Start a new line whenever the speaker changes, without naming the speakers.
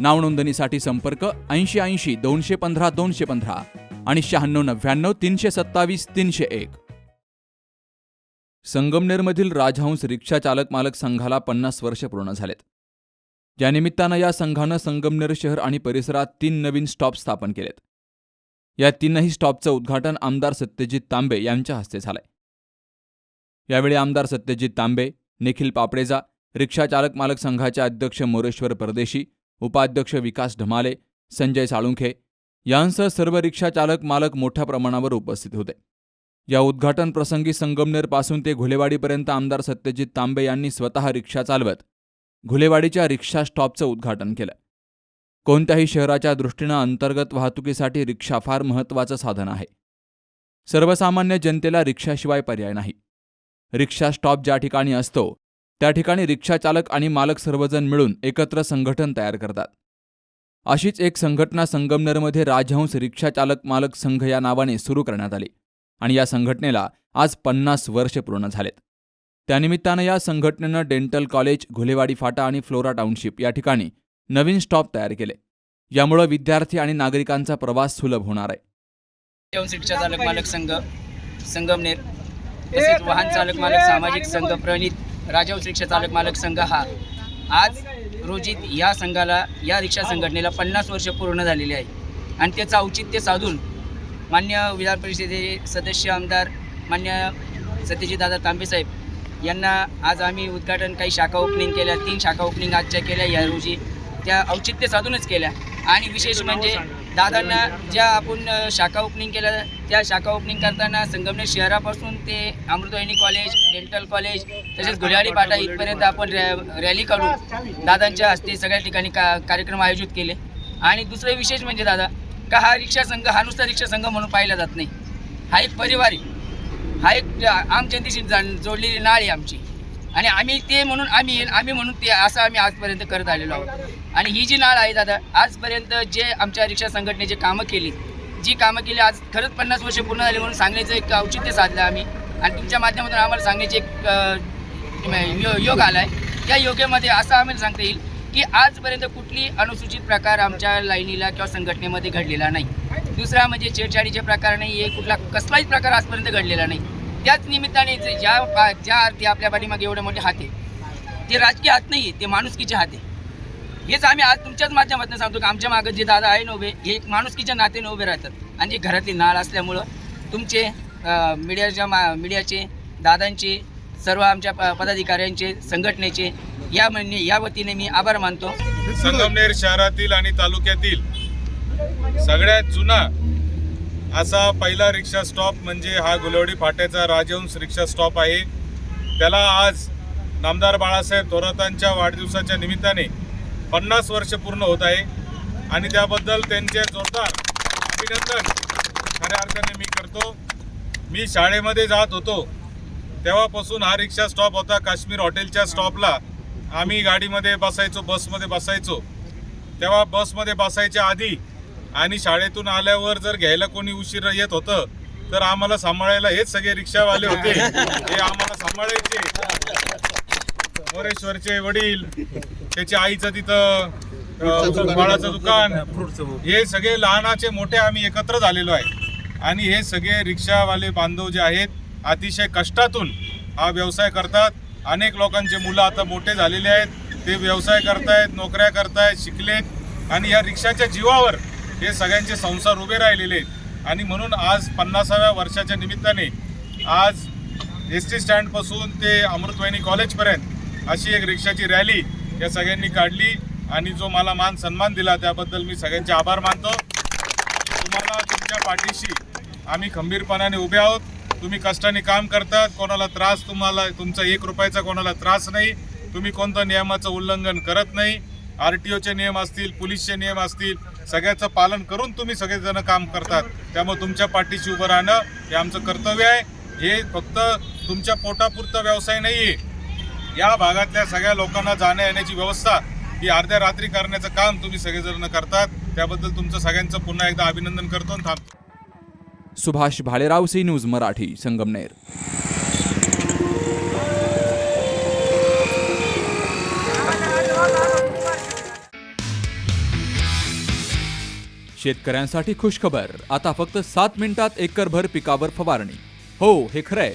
नावनोंदणीसाठी संपर्क ऐंशी ऐंशी दोनशे पंधरा दोनशे पंधरा आणि शहाण्णव नव्याण्णव तीनशे सत्तावीस तीनशे एक. संगमनेरमधील राजहंस रिक्षा चालक मालक संघाला पन्नास वर्ष पूर्ण झालेत. या निमित्तानं या संघानं संगमनेर शहर आणि परिसरात तीन नवीन स्टॉप स्थापन केलेत. या तीनही स्टॉपचं उद्घाटन आमदार सत्यजित तांबे यांच्या हस्ते झालंय. यावेळी आमदार सत्यजित तांबे निखिल पापडेजा रिक्षा चालक मालक संघाचे अध्यक्ष मोरेश्वर परदेशी उपाध्यक्ष विकास ढमाले संजय साळुंखे यांसह सर्व रिक्षाचालक मालक मोठ्या प्रमाणावर उपस्थित होते. या उद्घाटन प्रसंगी संगमनेरपासून ते घुलेवाडीपर्यंत आमदार सत्यजित तांबे यांनी स्वतः रिक्षा चालवत घुलेवाडीच्या रिक्षा स्टॉपचं उद्घाटन केलं. कोणत्याही शहराच्या दृष्टीनं अंतर्गत वाहतुकीसाठी रिक्षा फार महत्त्वाचं साधन आहे. सर्वसामान्य जनतेला रिक्षाशिवाय पर्याय नाही. रिक्षा स्टॉप ज्या ठिकाणी असतो त्या ठिकाणी रिक्षाचालक आणि मालक सर्वजण मिळून एकत्र संघटन तयार करतात. अशीच एक संघटना संगमनेरमध्ये राजहंस रिक्षाचालक मालक संघ या नावाने सुरू करण्यात आली आणि या संघटनेला आज पन्नास वर्ष पूर्ण झालेत. त्यानिमित्तानं या संघटनेनं डेंटल कॉलेज घुलेवाडी फाटा आणि फ्लोरा टाउनशिप या ठिकाणी नवीन स्टॉप तयार केले. यामुळं विद्यार्थी आणि नागरिकांचा प्रवास सुलभ होणार आहे.
रिक्षा चालक मालक संघ संगमनेर तसेच वाहन चालक मालक सामाजिक संघ प्रणित राजहंस रिक्षा चालक मालक संघ हा. आज रोजी या संघाला या रिक्षा संघटनेला पन्नास वर्ष पूर्ण झालेली आहे. आणि त्याचं औचित्य साधून मान्य विधान परिषदेचे सदस्य आमदार मान्य सत्यजितदादा तांबेसाहेब यांना आज आम्ही उद्घाटन काही शाखा ओपनिंग केल्या तीन शाखा ओपनिंग आजच्या केल्या या रोजी त्या औचित्य साधूनच केल्या. आणि विशेष म्हणजे दादांना ज्या आपण शाखा ओपनिंग केल्या त्या शाखा ओपनिंग करताना संगमनेर शहरापासून ते अमृतवाहिनी कॉलेज डेंटल कॉलेज तसेच गुलाडी पाटा इथपर्यंत आपण रॅ रॅली काढून दादांच्या हस्ते सगळ्या ठिकाणी का कार्यक्रम आयोजित केले. आणि दुसरं विशेष म्हणजे दादा का हा रिक्षा संघ हा नुसता रिक्षा संघ म्हणून पाहिला जात नाही. हा एक परिवार आहे. हा एक आमजनतेशी जाण जोडलेली नाळ आहे आमची. आणि आम्ही ते म्हणून आम्ही आम्ही म्हणून ते असं आम्ही आजपर्यंत करत आलेलो आहोत. आणि ही जी नाळ आहे दादा आजपर्यंत जे आमच्या रिक्षा संघटनेचे कामं केली जी कामं केली आज खरंच पन्नास वर्ष पूर्ण झाली म्हणून सांगण्याचं एक औचित्य साधलं आम्ही. आणि तुमच्या माध्यमातून आम्हाला सांगण्याचे एक यो योग आला आहे त्या योगेमध्ये असं आम्हाला सांगता येईल की आजपर्यंत कुठली अनुसूचित प्रकार आमच्या लाईनीला किंवा संघटनेमध्ये घडलेला नाही. दुसरा म्हणजे छेडछाडीचे प्रकार नाही आहे कुठला कसलाही प्रकार आजपर्यंत घडलेला नाही. त्याच निमित्ताने ज्या ज्या अर्थी आपल्या पाठीमागे एवढे मोठे हाते ते राजकीय हात नाही आहे ते माणुसकीचे हात आहे हेच आम्ही आज तुमच्याच माध्यमातून सांगतो की आमच्या मागे जे दादा आहे ना उभे हे एक माणुसकीच्या नात्याने उभे राहतात. आणि घरातली नाळ असल्यामुळं तुमचे मीडियाच्या मा मीडियाचे दादांचे सर्व आमच्या प- पदाधिकाऱ्यांचे संघटनेचे या म्हणणे या वतीने मी आभार मानतो.
संगमनेर शहरातील आणि तालुक्यातील सगळ्यात जुना असा पहिला रिक्षा स्टॉप म्हणजे हा गुलवडी फाट्याचा राजहंस रिक्षा स्टॉप आहे. त्याला आज नामदार बाळासाहेब थोरातांच्या वाढदिवसाच्या निमित्ताने पन्नास वर्ष पूर्ण होत आहे. आणि त्याबद्दल त्यांचे जोरदार अभिनंदन. खऱ्या अर्थाने मी करतो. मी शाळेमध्ये जात होतो. तेव्हापासून हा रिक्षा स्टॉप होता. काश्मीर हॉटेलच्या स्टॉपला आम्ही गाडीमध्ये बसायचो बसमध्ये बसायचो. तेव्हा बसमध्ये बसायच्या आधी आणि शाळेतून आल्यावर जर घ्यायला कोणी उशीर येत होतं तर आम्हाला सांभाळायला हेच सगळे रिक्षावाले होते. हे आम्हाला सांभाळायचे. मोरेश्वरचे वडील त्याच्या आईचं तिथं बाळाचं दुकान. हे सगळे लहानाचे मोठे आम्ही एकत्र झालेलो आहे. आणि हे सगळे रिक्षावाले बांधव जे आहेत अतिशय कष्टातून हा व्यवसाय करतात. अनेक लोकांचे मुलं आता मोठे झालेले आहेत. ते व्यवसाय करतायत नोकऱ्या करतायत शिकलेत. आणि या रिक्षाच्या जीवावर हे सगळ्यांचे संसार उभे राहिलेले आहेत. आणि म्हणून आज पन्नासाव्या वर्षाच्या निमित्ताने आज एस टी स्टँडपासून ते अमृतवाहिनी कॉलेजपर्यंत अशी एक रिक्षाची रॅली या सगळ्यांनी काढली आणि जो मला मान सन्मान दिला त्याबद्दल मी सगळ्यांचे आभार मानतो. तुम्हाला तुमच्या पाठीशी आम्ही खंबीरपणाने उभे आहोत. तुम्ही कष्टाने काम करतात कोणाला त्रास तुम्हाला तुमचा एक रुपयाचा कोणाला त्रास नाही. तुम्ही कोणतं नियमाचं उल्लंघन करत नाही. आर टी ओचे नियम असतील पोलीसचे नियम असतील सगळ्याचं पालन करून तुम्ही सगळेजण काम करतात. त्यामुळे तुमच्या पाठीशी उभं राहणं हे आमचं कर्तव्य आहे. हे फक्त तुमच्या पोटापुरता व्यवसाय नाही आहे या भागातल्या सगळ्या लोकांना जाण्या येण्याची व्यवस्था ही अर्ध्या रात्री करण्याचं काम तुम्ही सगळेजण करतात. त्याबद्दल तुमचं सगळ्यांचं पुन्हा एकदा अभिनंदन करतो आणि थांबतो
सुभाष भालेराव सी न्यूज मराठी संगमनेर. शेतकऱ्यांसाठी खुशखबर. आता फक्त सात मिनिटात एकरभर पिकावर फवारणी. हो हे खरंय.